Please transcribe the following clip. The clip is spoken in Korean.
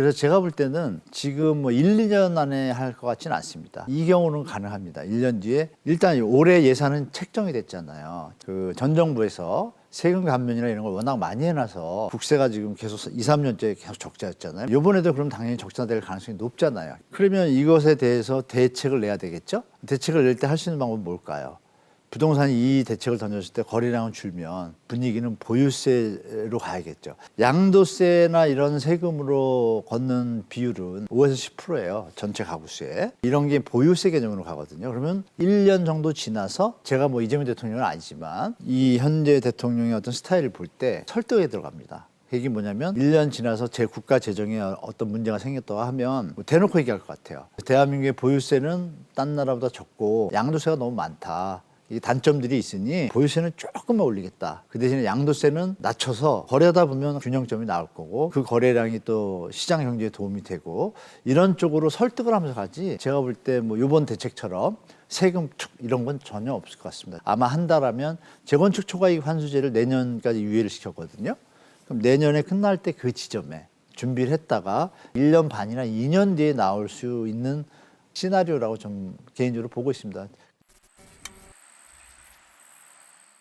그래서 제가 볼 때는 지금 뭐 1, 2년 안에 할 것 같지는 않습니다. 이 경우는 가능합니다. 1년 뒤에 일단 올해 예산은 책정이 됐잖아요. 그 전 정부에서 세금 감면이나 이런 걸 워낙 많이 해놔서 국세가 지금 계속 2, 3년째 계속 적자였잖아요. 이번에도 그럼 당연히 적자될 가능성이 높잖아요. 그러면 이것에 대해서 대책을 내야 되겠죠? 대책을 낼 때 할 수 있는 방법은 뭘까요? 부동산이 이 대책을 던졌을 때 거래량은 줄면 분위기는 보유세로 가야겠죠. 양도세나 이런 세금으로 걷는 비율은 5에서 10%예요. 전체 가구수에. 이런 게 보유세 개념으로 가거든요. 그러면 1년 정도 지나서 제가 뭐 이재명 대통령은 아니지만 이 현재 대통령의 어떤 스타일을 볼 때 설득에 들어갑니다. 이게 뭐냐면 1년 지나서 제 국가 재정에 어떤 문제가 생겼다고 하면 뭐 대놓고 얘기할 것 같아요. 대한민국의 보유세는 딴 나라보다 적고 양도세가 너무 많다. 이 단점들이 있으니 보유세는 조금만 올리겠다. 그 대신에 양도세는 낮춰서 거래하다 보면 균형점이 나올 거고 그 거래량이 또 시장 경제에 도움이 되고 이런 쪽으로 설득을 하면서 가지 제가 볼 때뭐 이번 대책처럼 세금 축 이런 건 전혀 없을 것 같습니다. 아마 한다라면 재건축 초과이익 환수제를 내년까지 유예를 시켰거든요. 그럼 내년에 끝날 때 그 지점에 준비를 했다가 1년 반이나 2년 뒤에 나올 수 있는 시나리오라고 좀 개인적으로 보고 있습니다.